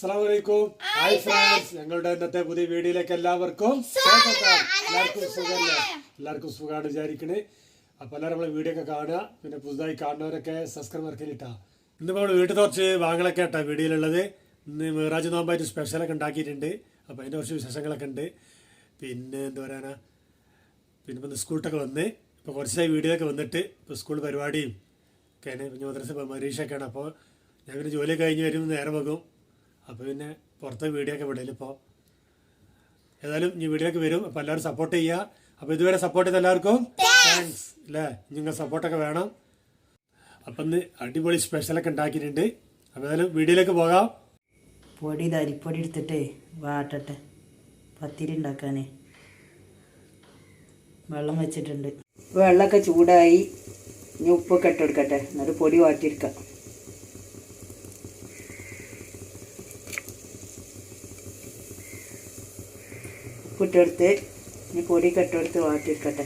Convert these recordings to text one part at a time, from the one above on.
അസ്സലാമലൈക്കും. Hi friends ഞങ്ങളുടെ ഇന്നത്തെ പുതിയ വീഡിയോയിലേക്ക് എല്ലാവർക്കും സ്വാഗതം. എല്ലാവർക്കും സുഖമല്ലേ? എല്ലാവർക്കും സുഖമാണ് വിചാരിക്കണേ. അപ്പൊ എല്ലാവരും നമ്മളെ വീഡിയോ ഒക്കെ കാണുക. പിന്നെ പുതുതായി കാണുന്നവരൊക്കെ സബ്സ്ക്രൈബ് ഇറക്കിയിട്ടാ ഇന്ന് നമ്മൾ വീട്ടിൽ കുറച്ച് വാങ്ങലൊക്കെ ആട്ടാ വീഡിയോയിലുള്ളത്. ഇന്ന് മിറാജ് നോമ്പായിട്ട് സ്പെഷ്യലൊക്കെ ഉണ്ടാക്കിയിട്ടുണ്ട്. അപ്പോൾ അതിന്റെ കുറച്ച് വിശേഷങ്ങളൊക്കെ ഉണ്ട്. പിന്നെ എന്താ പറയാനാ? പിന്നെ ഇപ്പം സ്കൂളിട്ടൊക്കെ വന്ന്. ഇപ്പോൾ കുറച്ചായി വീഡിയോ ഒക്കെ വന്നിട്ട് ഇപ്പോൾ സ്കൂൾ പരിപാടിയും ഒക്കെയാണ് പിന്നെ മദ്രസ പരീക്ഷയൊക്കെയാണ് അപ്പോൾ ഞാൻ പിന്നെ ജോലി കഴിഞ്ഞ് വരുമ്പോൾ നേരം വെക്കും അപ്പോൾ പിന്നെ പുറത്തെ വീഡിയോ ഒക്കെ വിടൽ ഇപ്പോൾ ഏതായാലും ഈ വീഡിയോ ഒക്കെ വരും. അപ്പോൾ എല്ലാവരും സപ്പോർട്ട് ചെയ്യുക അപ്പോൾ ഇതുവരെ സപ്പോർട്ട് ചെയ്ത എല്ലാവർക്കും താങ്ക്സ് അല്ലേ നിങ്ങൾ സപ്പോർട്ടൊക്കെ വേണം. അപ്പം ഇന്ന് അടിപൊളി സ്പെഷ്യലൊക്കെ ഉണ്ടാക്കിയിട്ടുണ്ട്. അപ്പോൾ ഏതായാലും വീഡിയോയിലേക്ക് പോകാം. പൊടി അരിപ്പൊടി എടുത്തിട്ട് വാട്ടട്ടെ. പത്തിരി ഉണ്ടാക്കാനേ. വെള്ളം വെച്ചിട്ടുണ്ട്. വെള്ളമൊക്കെ ചൂടായി. ഇനി ഉപ്പൊക്കെ ഇട്ട് കൊടുക്കട്ടെ. പൊടി വാട്ടിയെടുക്കാം. ഉപ്പിട്ടെടുത്ത് ഇനി പൊടിയൊക്കെ ഇട്ടെടുത്ത് വാട്ടിയെടുക്കട്ടെ.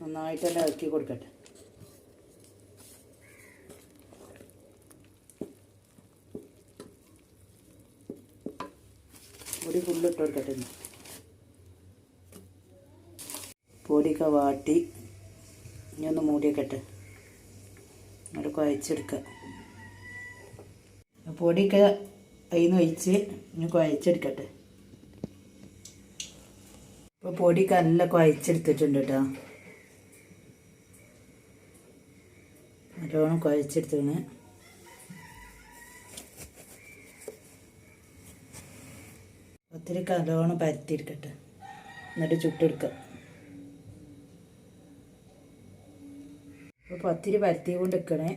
നന്നായിട്ട് തന്നെ ഇറക്കി കൊടുക്കട്ടെ. പൊടി ഫുള്ള് ഇട്ട് കൊടുക്കട്ടെ പൊടിയൊക്കെ വാട്ടി ഇനി ഒന്ന് മൂടിയൊക്കെട്ടെ. എന്നിട്ട് കുഴച്ചെടുക്കുക പൊടിയൊക്കെ അതിൽ നിന്ന് ഒഴിച്ച് ഇനി കുഴച്ചെടുക്കട്ടെ. ഇപ്പോൾ പൊടിയൊക്കെ നല്ല കുഴച്ചെടുത്തിട്ടുണ്ട് കേട്ടോ നല്ലോണം കുഴച്ചെടുത്താണ്. ഒത്തിരി കലോണം പരത്തിയിരിക്കട്ടെ. എന്നിട്ട് ചുട്ടെടുക്കുക ഇപ്പോൾ ഒത്തിരി പരത്തി കൊണ്ട് നിൽക്കണേ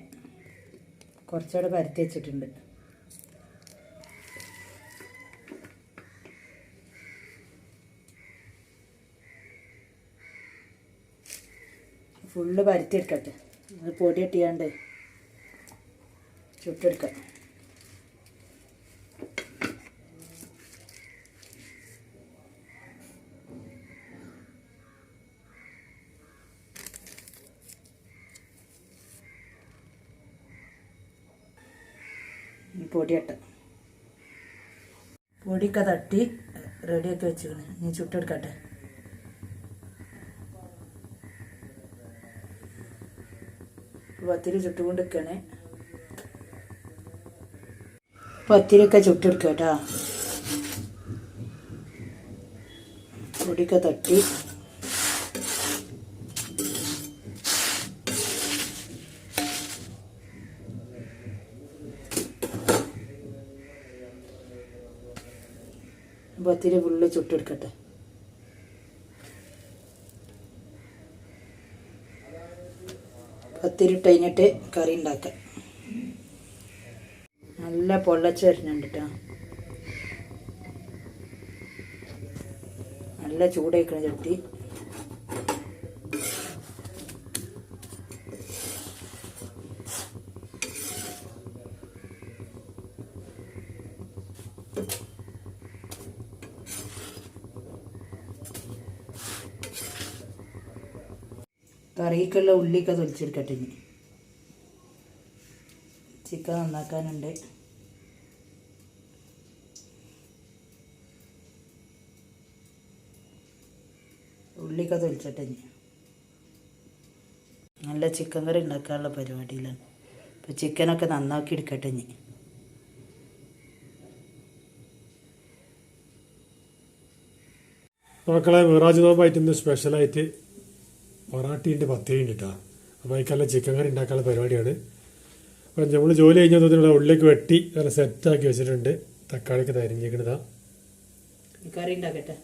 കുറച്ചുകൂടെ പരത്തി വെച്ചിട്ടുണ്ട്. ഫുള്ള് പരത്തി എടുക്കട്ടെ അത് പൊടി ഇട്ടിയാണ്ട് ചുട്ടെടുക്കാം ഈ പൊടിയട്ട. പൊടിയൊക്കെ തട്ടി റെഡിയാക്കി വെച്ചിരുന്നു ഇനി ചുട്ടെടുക്കട്ടെ. പത്തിരി ചുട്ടുകൊണ്ട് നിൽക്കണേ പത്തിരിയൊക്കെ ചുട്ടെടുക്കുക പൊടിയൊക്കെ തട്ടി പത്തിരി ഫുള്ള് ചുട്ടെടുക്കട്ടെ. പത്തിരി കഴിഞ്ഞിട്ട് കറി ഉണ്ടാക്കാം. നല്ല പൊള്ളച്ച നല്ല ചൂടായിക്കണ ചട്ടി കറിക്കുള്ള ഉള്ളിയൊക്കെ തൊലിച്ചെടുക്കട്ടെ ഇനി. ചിക്കൻ നന്നാക്കാനുണ്ട്. ഉള്ളിയൊക്കെ തൊലിച്ചട്ടെ ഇനി. നല്ല ചിക്കൻ കറി ഉണ്ടാക്കാനുള്ള പരിപാടിയിലാണ്. അപ്പോൾ ചിക്കനൊക്കെ നന്നാക്കി എടുക്കട്ടെ ഇനി. മക്കളെ മിറാജ് നോമ്പായിട്ട് ഇന്ന് സ്പെഷ്യലായിട്ട് പൊറാട്ടീന്റെ പത്തിരി ഉണ്ട് കേട്ടോ അപ്പോൾ അതിക്കെല്ലാം ചിക്കൻ കറി ഉണ്ടാക്കാനുള്ള പരിപാടിയാണ്. അപ്പം നമ്മൾ ജോലി കഴിഞ്ഞതിനുള്ള ഉള്ളിലേക്ക് വെട്ടി നല്ല സെറ്റാക്കി വെച്ചിട്ടുണ്ട്. തക്കാളിയൊക്കെ തരിഞ്ഞിരിക്കണതാ. കറി ഉണ്ടാക്കട്ടെ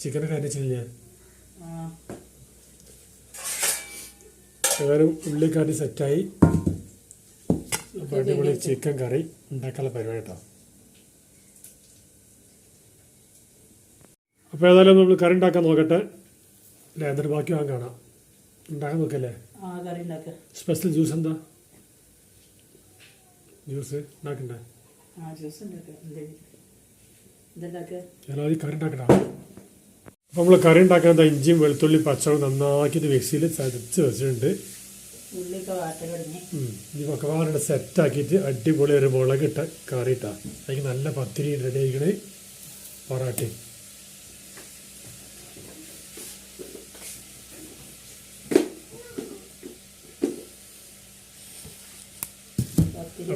ചിക്കനൊക്കെ അരിഞ്ഞു കഴിഞ്ഞാൽ ആ. ഏതായാലും ഉള്ളിക്കറി സെറ്റായി അപ്പോൾ അടിപൊളി ചിക്കൻ കറി ഉണ്ടാക്കാനുള്ള പരിപാടി കേട്ടോ അപ്പോൾ ഏതായാലും നമ്മൾ കറി ഉണ്ടാക്കാൻ നോക്കട്ടെ. അല്ലേ എന്നിട്ട് ബാക്കി വാങ്ങാൻ കാണാം. ഉണ്ടാക്കാൻ നോക്കല്ലേ? സ്പെഷ്യൽ ജ്യൂസ് എന്താ? ജ്യൂസ് ഉണ്ടാക്കണ്ടേ? എന്തുണ്ടാക്കുക ഞാൻ കറി ഉണ്ടാക്കണ്ട. അപ്പോൾ നമ്മൾ കറി ഉണ്ടാക്കാൻ എന്താ ഇഞ്ചിയും വെളുത്തുള്ളി പച്ചമുളക് നന്നാക്കിയിട്ട് മിക്സിയിൽ ചതച്ച് വെച്ചിട്ടുണ്ട്. ഇനി വാട്ട സെറ്റ് ആക്കിട്ട് ഇനി പക്കവാറുടെ സെറ്റാക്കിയിട്ട് അടിപൊളി ഒരു മുളക് ഇട്ട കറി ഇട്ടാ. അതിന് നല്ല പത്തിരി റെഡി ആയിക്കണേ. പൊറാട്ടി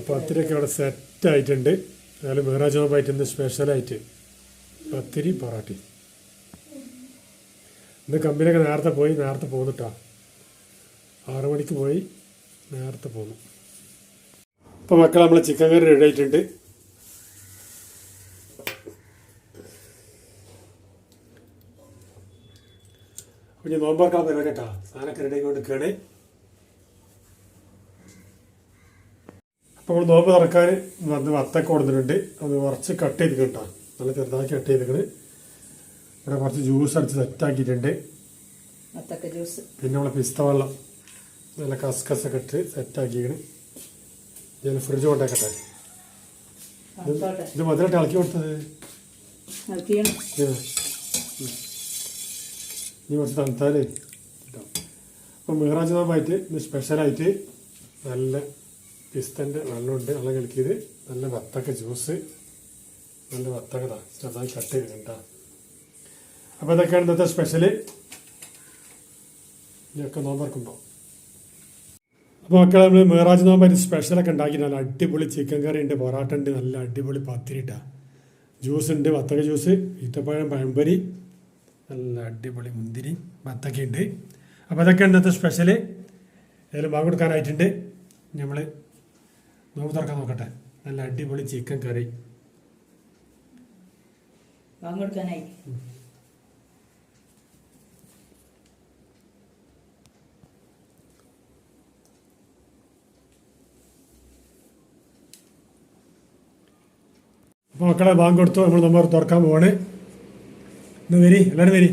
പത്തിരിയൊക്കെ അവിടെ സെറ്റ് ആയിട്ടുണ്ട് വേറെ നോമ്പായിട്ട് ഇന്ന് സ്പെഷ്യലായിട്ട് പത്തിരി പൊറാട്ടി. ഇന്ന് കമ്പനിയൊക്കെ നേരത്തെ പോയി നേരത്തെ പോന്നിട്ടാ. ആറു മണിക്ക് പോയി നേരത്തെ പോന്നു. അപ്പൊ മക്കൾ നമ്മൾ ചിക്കൻ കറി റെഡി ആയിട്ടുണ്ട്. അപ്പോൾ ഇനി നോമ്പാക്കാൻ പരിപാടി കേട്ടോ. സാധനമൊക്കെ റെഡി ആയിക്കൊണ്ട് കേണേ അപ്പോൾ നമ്മൾ നോമ്പ് തുറക്കാൻ വന്ന് വത്തൊക്കെ കൊടുത്തിട്ടുണ്ട്. അത് കുറച്ച് കട്ട് ചെയ്തിട്ടുണ്ട് കേട്ടോ. നല്ല ചെറുതാക്കി കട്ട് ചെയ്തിട്ട് ഇവിടെ കുറച്ച് ജ്യൂസ് അടിച്ച് സെറ്റാക്കിയിട്ടുണ്ട് വത്തക്ക ജ്യൂസ് പിന്നെ നമ്മളെ പിസ്ത വെള്ളം. നല്ല കസ്കസൊക്കെ ഇട്ട് സെറ്റാക്കിയിട്ട് ഞാൻ ഫ്രിഡ്ജ് കൊണ്ടേക്കട്ടെ. ഇത് മധുരമായിട്ട് ഇളക്കി കൊടുത്തത്. നീ ഇനി കുറച്ച് തണുത്താലേ അപ്പം മിറാജ് നോമ്പായിട്ട് സ്പെഷ്യലായിട്ട് നല്ല പിസ്തന്റെ വെള്ളമുണ്ട് നല്ല കളിക്കിയത് നല്ല വത്തക്ക ജ്യൂസ്. നല്ല വത്തക്കതാ. ചെറുതായി കട്ട് ചെയ്തിട്ടുണ്ട് അപ്പോൾ ഇതൊക്കെയാണ് ഇന്നത്തെ സ്പെഷ്യൽ. ഇതൊക്കെ നോമ്പറക്കുമ്പോൾ അപ്പോൾ മക്കളെ നമ്മൾ മിറാജ് നോമ്പായിട്ട് സ്പെഷ്യലൊക്കെ ഉണ്ടാക്കി. നല്ല അടിപൊളി ചിക്കൻ കറി ഉണ്ട് പൊറാട്ട ഉണ്ട് നല്ല അടിപൊളി പത്തിരിട്ടാ ജ്യൂസ് ഉണ്ട് വത്തക്ക ജ്യൂസ് ഈത്തപ്പഴം പഴംപൊരി നല്ല അടിപൊളി മുന്തിരി വത്തക്ക ഉണ്ട്. അപ്പോൾ അതൊക്കെ ഇന്നത്തെ സ്പെഷ്യൽ. ഏതായാലും വാങ്ങി കൊടുക്കാനായിട്ടുണ്ട്. നമ്മൾ നോമ്പ് തുറക്കാൻ നോക്കട്ടെ. നല്ല അടിപൊളി ചിക്കൻ കറി. വാങ്ങി കൊടുക്കാനായി. അപ്പോൾ മക്കളെ ബാങ്ക് കൊടുത്തു. നമ്മൾ നമ്മൾ തുറക്കാൻ പോവാണ്. ഇന്ന് വരി. എല്ലാവരും വരി.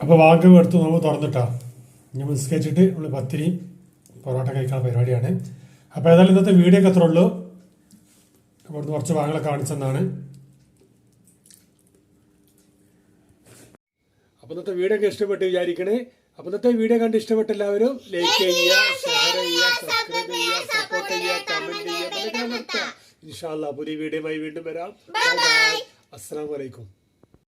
അപ്പോൾ ബാങ്ക് കൊടുത്തു. നമ്മൾ തുറന്നിട്ടാ. ഇനി നിസ്കരിച്ചിട്ട് നമ്മൾ പത്തിരി പൊറോട്ട കഴിക്കാൻ പരിപാടിയാണ്. അപ്പോൾ ഏതായാലും ഇന്നത്തെ വീഡിയോ ഒക്കെ അത്ര ഉള്ളൂ. അവിടുന്ന് കുറച്ച് ഭാഗങ്ങളെ കാണിച്ചെന്നാണ് അപ്പോൾ ഇന്നത്തെ വീഡിയോ ഒക്കെ ഇഷ്ടപ്പെട്ട് വിചാരിക്കണേ. അപ്പോൾ ഇന്നത്തെ വീഡിയോ കണ്ട് ഇഷ്ടപ്പെട്ട എല്ലാവരും ലൈക്ക് ചെയ്യുക ഷെയർ ചെയ്യുക സബ്സ്ക്രൈബ് ചെയ്യുക സപ്പോർട്ട് ചെയ്യുക ഇൻഷാല്ല പുതിയ വീഡിയോയുമായി വീണ്ടും വരാം. അസ്സാം വലൈക്കും